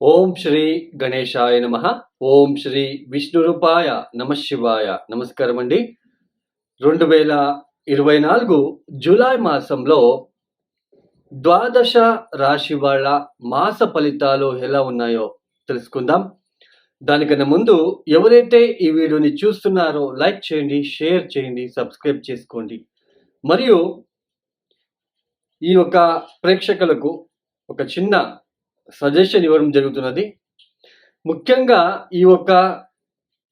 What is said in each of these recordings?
ఓం శ్రీ గణేశాయ నమ. ఓం శ్రీ విష్ణురూపాయ నమ శివాయ. నమస్కారం అండి రెండు వేల ఇరవై నాలుగు జూలై మాసంలో ద్వాదశ రాశి వాళ్ళ మాస ఫలితాలు ఎలా ఉన్నాయో తెలుసుకుందాం. దానికన్నా ముందు ఎవరైతే ఈ వీడియోని చూస్తున్నారో లైక్ చేయండి షేర్ చేయండి సబ్స్క్రైబ్ చేసుకోండి. మరియు ఈ యొక్క ప్రేక్షకులకు ఒక చిన్న సజెషన్ ఇవ్వడం జరుగుతున్నది. ముఖ్యంగా ఈ యొక్క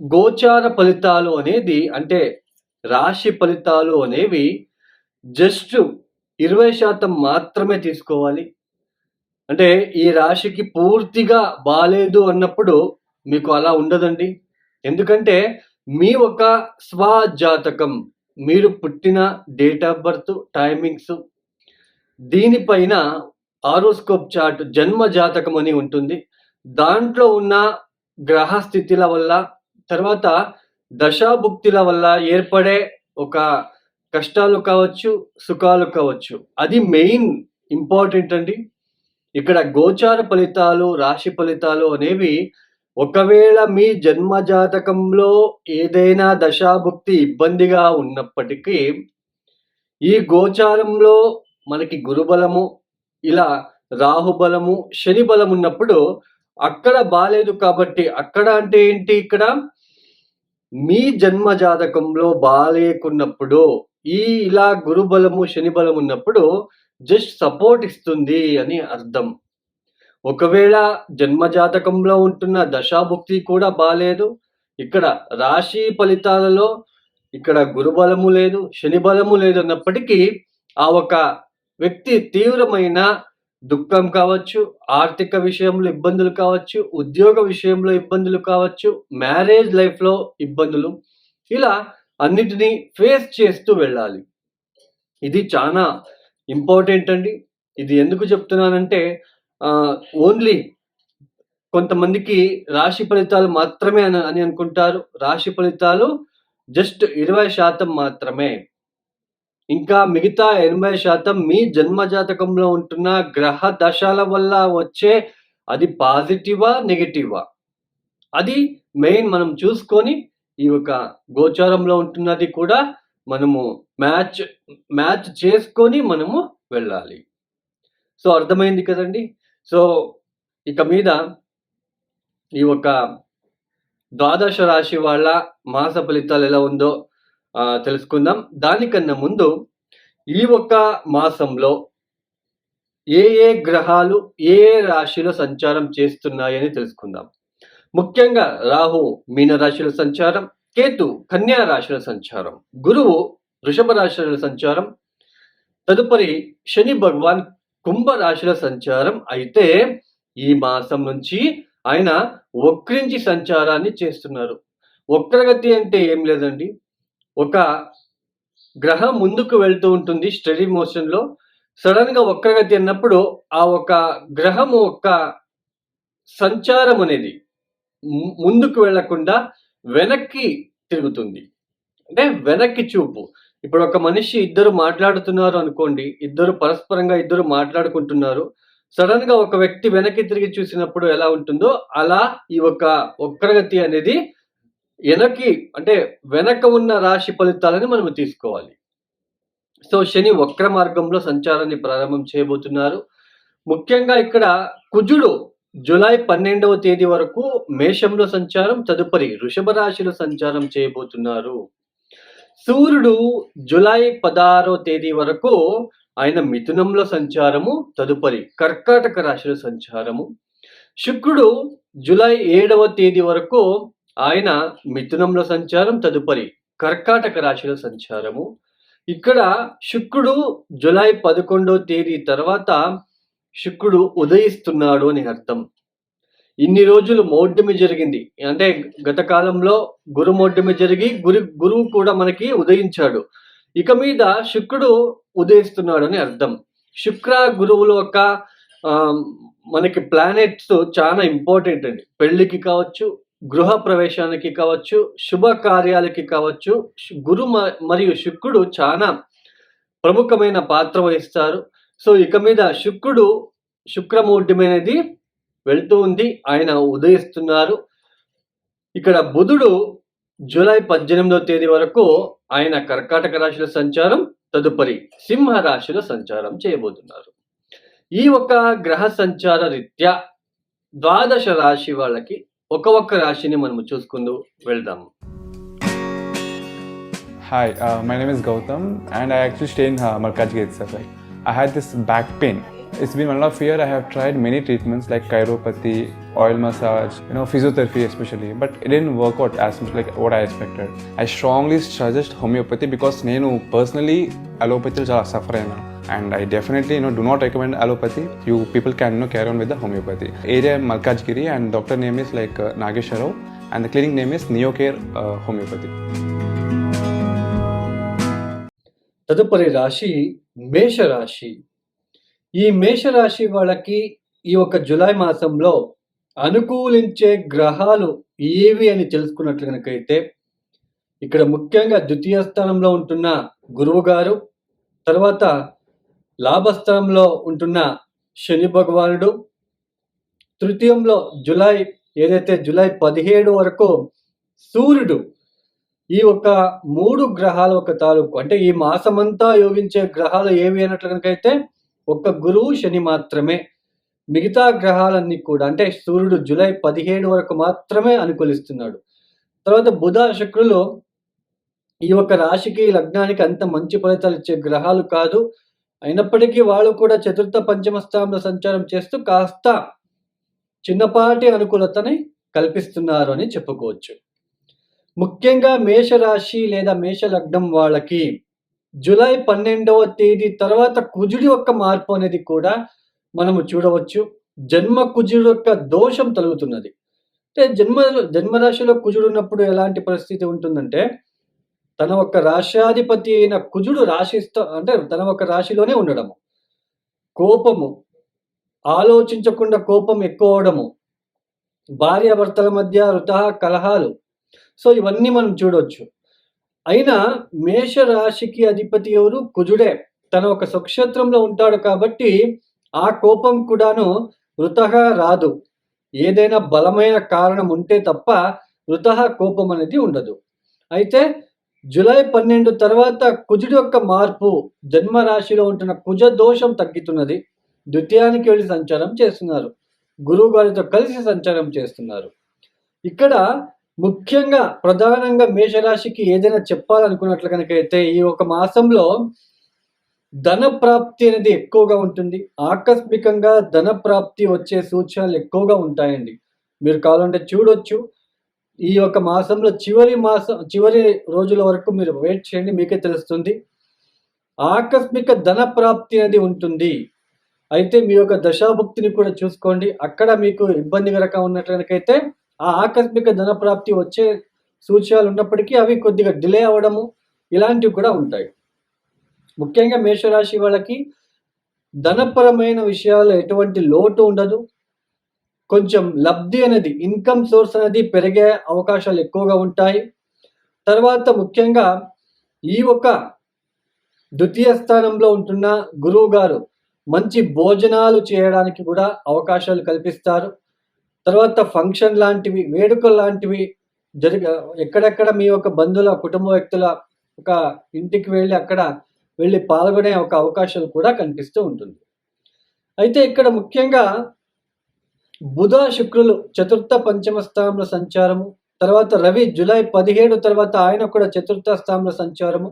గోచార ఫలితాలు అనేది అంటే రాశి ఫలితాలు అనేవి జస్ట్ ఇరవై శాతం మాత్రమే తీసుకోవాలి. అంటే ఈ రాశికి పూర్తిగా బాలేదు అన్నప్పుడు మీకు అలా ఉండదండి. ఎందుకంటే మీ ఒక స్వజాతకం మీరు పుట్టిన డేట్ ఆఫ్ బర్త్ టైమింగ్స్ దీనిపైన ఆరోస్కోప్ చార్ట్ జన్మ జాతకం అని ఉంటుంది. దాంట్లో ఉన్న గ్రహ స్థితిల వల్ల తర్వాత దశాభుక్తిల వల్ల ఏర్పడే ఒక కష్టాలు కావచ్చు సుఖాలు కావచ్చు. అది మెయిన్ ఇంపార్టెంట్ అండి. ఇక్కడ గోచార ఫలితాలు రాశి ఫలితాలు అనేవి ఒకవేళ మీ జన్మ జాతకంలో ఏదైనా దశాభుక్తి ఇబ్బందిగా ఉన్నప్పటికీ ఈ గోచారంలో మనకి గురుబలము ఇలా రాహుబలము శని బలం ఉన్నప్పుడు అక్కడ బాలేదు కాబట్టి అక్కడ అంటే ఏంటి ఇక్కడ? మీ జన్మ జాతకంలో బాలేకున్నప్పుడు ఈ ఇలా గురుబలము శని బలం ఉన్నప్పుడు జస్ట్ సపోర్ట్ ఇస్తుంది అని అర్థం. ఒకవేళ జన్మ జాతకంలో ఉంటున్న దశాభుక్తి కూడా బాలేదు ఇక్కడ రాశి ఫలితాలలో ఇక్కడ గురుబలము లేదు శని బలము లేదు అన్నప్పటికీ ఆ ఒక వ్యక్తి తీవ్రమైన దుఃఖం కావచ్చు ఆర్థిక విషయంలో ఇబ్బందులు కావచ్చు ఉద్యోగ విషయంలో ఇబ్బందులు కావచ్చు మ్యారేజ్ లైఫ్లో ఇబ్బందులు ఇలా అన్నిటినీ ఫేస్ చేస్తూ వెళ్ళాలి. ఇది చాలా ఇంపార్టెంట్ అండి. ఇది ఎందుకు చెప్తున్నానంటే ఓన్లీ కొంతమందికి రాశి ఫలితాలు మాత్రమే అని అని అనుకుంటారు. రాశి ఫలితాలు జస్ట్ ఇరవై శాతం మాత్రమే. ఇంకా మిగతా ఎనభై శాతం మీ జన్మ జాతకంలో ఉంటున్న గ్రహ దశల వల్ల వచ్చే అది పాజిటివా నెగిటివా? అది మెయిన్ మనం చూసుకొని ఈ యొక్క గోచారంలో ఉంటున్నది కూడా మనము మ్యాచ్ మ్యాచ్ చేసుకొని మనము వెళ్ళాలి. సో అర్థమైంది కదండి? సో ఇక మీద ఈ యొక్క ద్వాదశ రాశి వాళ్ళ మాస ఫలితాలు ఎలా ఉందో తెలుసుకుందాం. దానికన్నా ముందు ఈ ఒక్క మాసంలో ఏ ఏ గ్రహాలు ఏ ఏ రాశిలో సంచారం చేస్తున్నాయని తెలుసుకుందాం. ముఖ్యంగా రాహు మీన రాశిలో సంచారం కేతు కన్యా రాశుల సంచారం గురువు వృషభ రాశుల సంచారం తదుపరి శని భగవాన్ కుంభ రాశుల సంచారం. అయితే ఈ మాసం నుంచి ఆయన వక్రించి సంచారాన్ని చేస్తున్నారు. వక్రగతి అంటే ఏం లేదండి. ఒక గ్రహం ముందుకు వెళ్తూ ఉంటుంది స్టడీ మోషన్లో సడన్గా వక్రగతి అన్నప్పుడు ఆ ఒక గ్రహము ఒక సంచారం అనేది ముందుకు వెళ్ళకుండా వెనక్కి తిరుగుతుంది. అంటే వెనక్కి చూపు. ఇప్పుడు ఒక మనిషి ఇద్దరు మాట్లాడుతున్నారు అనుకోండి ఇద్దరు పరస్పరంగా ఇద్దరు మాట్లాడుకుంటున్నారు. సడన్గా ఒక వ్యక్తి వెనక్కి తిరిగి చూసినప్పుడు ఎలా ఉంటుందో అలా ఈ ఒక వక్రగతి అనేది వెనక్కి అంటే వెనక ఉన్న రాశి ఫలితాలని మనం తీసుకోవాలి. సో శని వక్ర మార్గంలో సంచారాన్ని ప్రారంభం చేయబోతున్నారు. ముఖ్యంగా ఇక్కడ కుజుడు జూలై పన్నెండవ తేదీ వరకు మేషంలో సంచారం తదుపరి వృషభ రాశిలో సంచారం చేయబోతున్నారు. సూర్యుడు జూలై పదహారో తేదీ వరకు ఆయన మిథునంలో సంచారము తదుపరి కర్కాటక రాశిలో సంచారము. శుక్రుడు జూలై ఏడవ తేదీ వరకు ఆయన మిథునంలో సంచారం తదుపరి కర్కాటక రాశిలో సంచారము. ఇక్కడ శుక్రుడు జూలై పదకొండో తేదీ తర్వాత శుక్రుడు ఉదయిస్తున్నాడు అని అర్థం. ఇన్ని రోజులు మౌఢ్యమి జరిగింది. అంటే గత కాలంలో గురు మౌఢ్యమి జరిగి గురు గురువు కూడా మనకి ఉదయించాడు. ఇక మీద శుక్రుడు ఉదయిస్తున్నాడు అని అర్థం. శుక్ర గురువుల యొక్క మనకి ప్లానెట్స్ చాలా ఇంపార్టెంట్ అండి. పెళ్ళికి కావచ్చు గృహ ప్రవేశానికి కావచ్చు శుభకార్యాలకి కావచ్చు గురు మ- మరియు శుక్రుడు చాలా ప్రముఖమైన పాత్ర వహిస్తారు. సో ఇక మీద శుక్రుడు శుక్రమూర్తి అనేది వెళ్తూ ఉంది ఆయన ఉదయిస్తున్నారు. ఇక్కడ బుధుడు జూలై పద్దెనిమిదవ తేదీ వరకు ఆయన కర్కాటక రాశిలో సంచారం తదుపరి సింహ రాశిలో సంచారం చేయబోతున్నారు. ఈ ఒక గ్రహ సంచార రీత్యా ద్వాదశ రాశి వాళ్ళకి ఒక్కొక్క రాశిని మనం చూసుకుందూ వెళ్దాం. Hi my name is Gautam and I actually stay in మర్ gate sir I had this back pain it's been one of year I have tried many treatments like chiropathy oil massage you know, physiotherapy especially. But it didn't work out as much like what I expected. I strongly suggest నేను personally అలోపతిలో చాలా suffer అయినా and I definitely no do not recommend allopathy you people can no carry on with the homoeopathy area Malkajgiri and doctor name is like Nageswara Rao and the clinic name is Neocare homoeopathy తదుపరి రాశి మేష రాశి ఈ మేష రాశి వాళ్ళకి ఈ యొక్క జులై మాసంలో అనుకూలించే గ్రహాలు ఏవి అని తెలుసుకున్నట్లు కనుకైతే ఇక్కడ ముఖ్యంగా ద్వితీయ స్థానంలో ఉంటున్న గురువు గారు తర్వాత లాభస్థానంలో ఉంటున్న శని భగవానుడు తృతీయంలో జులై ఏదైతే జులై పదిహేడు వరకు సూర్యుడు ఈ ఒక మూడు గ్రహాల ఒక తాలూకు అంటే ఈ మాసమంతా యోగించే గ్రహాలు ఏవి అన్నట్లు కనుకైతే ఒక్క గురువు శని మాత్రమే. మిగతా గ్రహాలన్నీ కూడా అంటే సూర్యుడు జూలై పదిహేడు వరకు మాత్రమే అనుకూలిస్తున్నాడు. తర్వాత బుధ శుక్రులు ఈ యొక్క రాశికి లగ్నానికి అంత మంచి ఫలితాలు ఇచ్చే గ్రహాలు కాదు. అయినప్పటికీ వాళ్ళు కూడా చతుర్థ పంచమ స్థానంలో సంచారం చేస్తూ కాస్త చిన్నపాటి అనుకూలతని కల్పిస్తున్నారు అని చెప్పుకోవచ్చు. ముఖ్యంగా మేషరాశి లేదా మేష లగ్నం వాళ్ళకి జూలై పన్నెండవ తేదీ తర్వాత కుజుడి యొక్క మార్పు అనేది కూడా మనము చూడవచ్చు జన్మ కుజుడు యొక్క దోషం తొలుగుతున్నది. అంటే జన్మ జన్మరాశిలో కుజుడు ఉన్నప్పుడు ఎలాంటి పరిస్థితి ఉంటుందంటే తన ఒక రాశాధిపతి అయిన కుజుడు రాశిస్తో అంటే తన ఒక రాశిలోనే ఉండడము. కోపము ఆలోచించకుండా కోపం ఎక్కువ అవడము భార్యాభర్తల మధ్య రుతహ కలహాలు. సో ఇవన్నీ మనం చూడవచ్చు. అయినా మేష రాశికి అధిపతి ఎవరు? కుజుడే. తన ఒక స్వక్షేత్రంలో ఉంటాడు కాబట్టి ఆ కోపం కూడాను వృతగా రాదు. ఏదైనా బలమైన కారణం ఉంటే తప్ప వృతహ కోపం అనేది ఉండదు. అయితే జూలై పన్నెండు తర్వాత కుజుడి యొక్క మార్పు జన్మ రాశిలో ఉంటున్న కుజ దోషం తగ్గుతున్నది. ద్వితీయానికి వెళ్ళి సంచారం చేస్తున్నారు. గురువు గారితో కలిసి సంచారం చేస్తున్నారు. ఇక్కడ ముఖ్యంగా ప్రధానంగా మేషరాశికి ఏదైనా చెప్పాలనుకున్నట్లు కనుకైతే ఈ ఒక మాసంలో ధన ప్రాప్తి అనేది ఎక్కువగా ఉంటుంది. ఆకస్మికంగా ధన ప్రాప్తి వచ్చే సూచనలు ఎక్కువగా ఉంటాయండి. మీరు కావాలంటే చూడొచ్చు. ఈ యొక్క మాసంలో చివరి మాసం చివరి రోజుల వరకు మీరు వెయిట్ చేయండి మీకే తెలుస్తుంది. ఆకస్మిక ధన ప్రాప్తి అనేది ఉంటుంది. అయితే మీ యొక్క దశాభుక్తిని కూడా చూసుకోండి. అక్కడ మీకు ఇబ్బందికరంగా ఉన్నట్లయితే ఆ ఆకస్మిక ధన ప్రాప్తి వచ్చే సూచనలు ఉన్నప్పటికీ అవి కొద్దిగా డిలే అవ్వడము ఇలాంటివి కూడా ఉంటాయి. ముఖ్యంగా మేషరాశి వాళ్ళకి ధనపరమైన విషయాల్లో ఎటువంటి లోటు ఉండదు. కొంచెం లబ్ధి అనేది ఇన్కమ్ సోర్స్ అనేది పెరిగే అవకాశాలు ఎక్కువగా ఉంటాయి. తర్వాత ముఖ్యంగా ఈ ఒక ద్వితీయ స్థానంలో ఉంటున్న గురువు గారు మంచి భోజనాలు చేయడానికి కూడా అవకాశాలు కల్పిస్తారు. తర్వాత ఫంక్షన్ లాంటివి వేడుకలు లాంటివి జరిగ ఎక్కడెక్కడ మీ యొక్క బంధువుల కుటుంబ వ్యక్తుల ఒక ఇంటికి వెళ్ళి అక్కడ వెళ్ళి పాల్గొనే ఒక అవకాశాలు కూడా కనిపిస్తూ ఉంటుంది. అయితే ఇక్కడ ముఖ్యంగా బుధ శుక్రులు చతుర్థ పంచమ స్థానంలో సంచారము తర్వాత రవి జూలై పదిహేడు తర్వాత ఆయన కూడా చతుర్థ స్థానంలో సంచారము.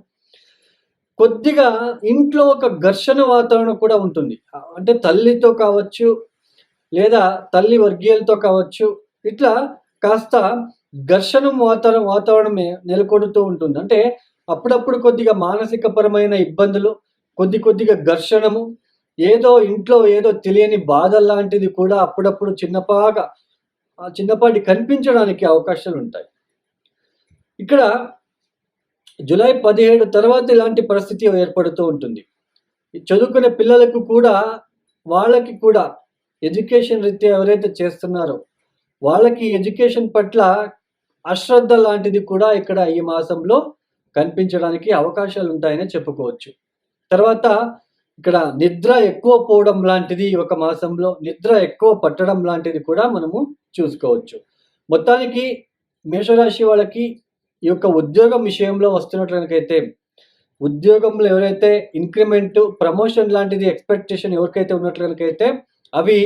కొద్దిగా ఇంట్లో ఒక ఘర్షణ వాతావరణం కూడా ఉంటుంది. అంటే తల్లితో కావచ్చు లేదా తల్లి వర్గీయులతో కావచ్చు ఇట్లా కాస్త ఘర్షణ వాతావరణం వాతావరణమే నెలకొడుతూ ఉంటుంది. అంటే అప్పుడప్పుడు కొద్దిగా మానసిక పరమైన ఇబ్బందులు కొద్ది కొద్దిగా ఘర్షణము ఏదో ఇంట్లో ఏదో తెలియని బాధ లాంటిది కూడా అప్పుడప్పుడు చిన్నపాగా చిన్నపాటి కనిపించడానికి అవకాశాలు ఉంటాయి. ఇక్కడ జూలై పదిహేడు తర్వాత ఇలాంటి పరిస్థితి ఏర్పడుతూ ఉంటుంది. చదువుకునే పిల్లలకు కూడా వాళ్ళకి కూడా ఎడ్యుకేషన్ రీత్యా ఎవరైతే చేస్తున్నారో వాళ్ళకి ఎడ్యుకేషన్ పట్ల అశ్రద్ధ లాంటిది కూడా ఇక్కడ ఈ మాసంలో కనిపించడానికి అవకాశాలు ఉంటాయని చెప్పుకోవచ్చు. తర్వాత ఇక్కడ నిద్ర ఎక్కువ పోవడం లాంటిది ఈ ఒక మాసంలో నిద్ర ఎక్కువ పట్టడం లాంటిది కూడా మనము చూసుకోవచ్చు. మొత్తానికి మేషరాశి వాళ్ళకి ఈ యొక్క ఉద్యోగం విషయంలో వస్తున్నట్లయితే ఉద్యోగంలో ఎవరైతే ఇంక్రిమెంట్ ప్రమోషన్ లాంటిది ఎక్స్పెక్టేషన్ ఎవరికైతే ఉన్నట్లయితే అవి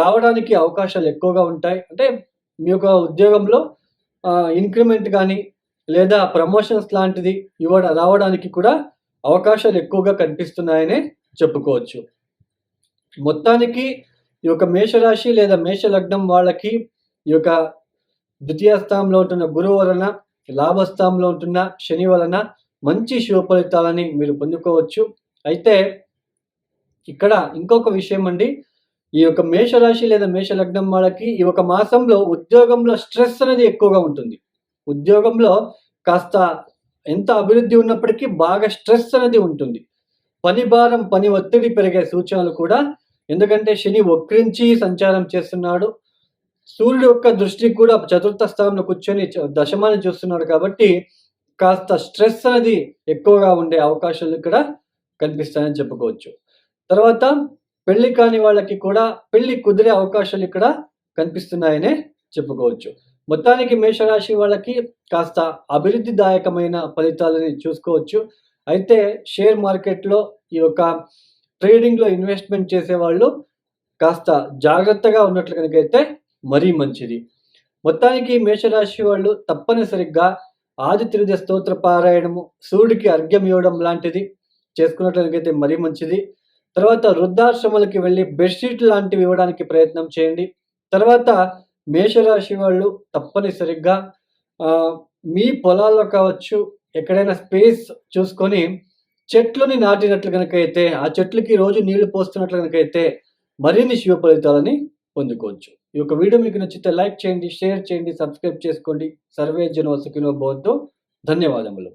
రావడానికి అవకాశాలు ఎక్కువగా ఉంటాయి. అంటే మీ యొక్క ఉద్యోగంలో ఇంక్రిమెంట్ కానీ లేదా ప్రమోషన్స్ లాంటిది ఇవ్వడం రావడానికి కూడా అవకాశాలు ఎక్కువగా కనిపిస్తున్నాయనే చెప్పుకోవచ్చు. మొత్తానికి ఈ యొక్క మేషరాశి లేదా మేష లగ్నం వాళ్ళకి ఈ యొక్క ద్వితీయ స్థానంలో ఉంటున్న గురువు వలన లాభస్థానంలో ఉంటున్న శని వలన మంచి శుభ ఫలితాలని మీరు పొందుకోవచ్చు. అయితే ఇక్కడ ఇంకొక విషయం అండి. ఈ యొక్క మేషరాశి లేదా మేష లగ్నం వాళ్ళకి ఈ ఒక మాసంలో ఉద్యోగంలో స్ట్రెస్ అనేది ఎక్కువగా ఉంటుంది. ఉద్యోగంలో కాస్త ఎంత అభివృద్ధి ఉన్నప్పటికీ బాగా స్ట్రెస్ అనేది ఉంటుంది. పని భారం పని ఒత్తిడి పెరిగే సూచనలు కూడా ఎందుకంటే శని వక్రించి సంచారం చేస్తున్నాడు. సూర్యుడు యొక్క దృష్టి కూడా చతుర్థ స్థానంలో కూర్చొని దశమాన్ని చూస్తున్నాడు కాబట్టి కాస్త స్ట్రెస్ అనేది ఎక్కువగా ఉండే అవకాశాలు ఇక్కడ కనిపిస్తాయని చెప్పుకోవచ్చు. తర్వాత పెళ్ళి కాని వాళ్ళకి కూడా పెళ్ళి కుదిరే అవకాశాలు ఇక్కడ కనిపిస్తున్నాయనే చెప్పుకోవచ్చు. మొత్తానికి మేషరాశి వాళ్ళకి కాస్త అభివృద్ధిదాయకమైన ఫలితాలని చూసుకోవచ్చు. అయితే షేర్ మార్కెట్లో ఈ యొక్క ట్రేడింగ్లో ఇన్వెస్ట్మెంట్ చేసేవాళ్ళు కాస్త జాగ్రత్తగా ఉన్నట్లు కనుకైతే మరీ మంచిది. మొత్తానికి మేషరాశి వాళ్ళు తప్పనిసరిగా ఆదిత్యుడి స్తోత్ర పారాయణము సూర్యుడికి అర్ఘ్యం ఇవ్వడం లాంటిది చేసుకున్నట్లయితే మరీ మంచిది. తర్వాత వృద్ధాశ్రమాలకి వెళ్ళి బెడ్షీట్ లాంటివి ఇవ్వడానికి ప్రయత్నం చేయండి. తర్వాత మేషరాశి వాళ్ళు తప్పనిసరిగా మీ పొలాల్లో కావచ్చు ఎక్కడైనా స్పేస్ చూసుకొని చెట్లని నాటినట్లు కనుకైతే ఆ చెట్లకి రోజు నీళ్ళు పోస్తున్నట్లు కనుకైతే మరిన్ని శుభ ఫలితాలని పొందుకోవచ్చు. ఈ యొక్క వీడియో మీకు నచ్చితే లైక్ చేయండి షేర్ చేయండి సబ్స్క్రైబ్ చేసుకోండి. సర్వే జన వసకినో భవంతో ధన్యవాదములు.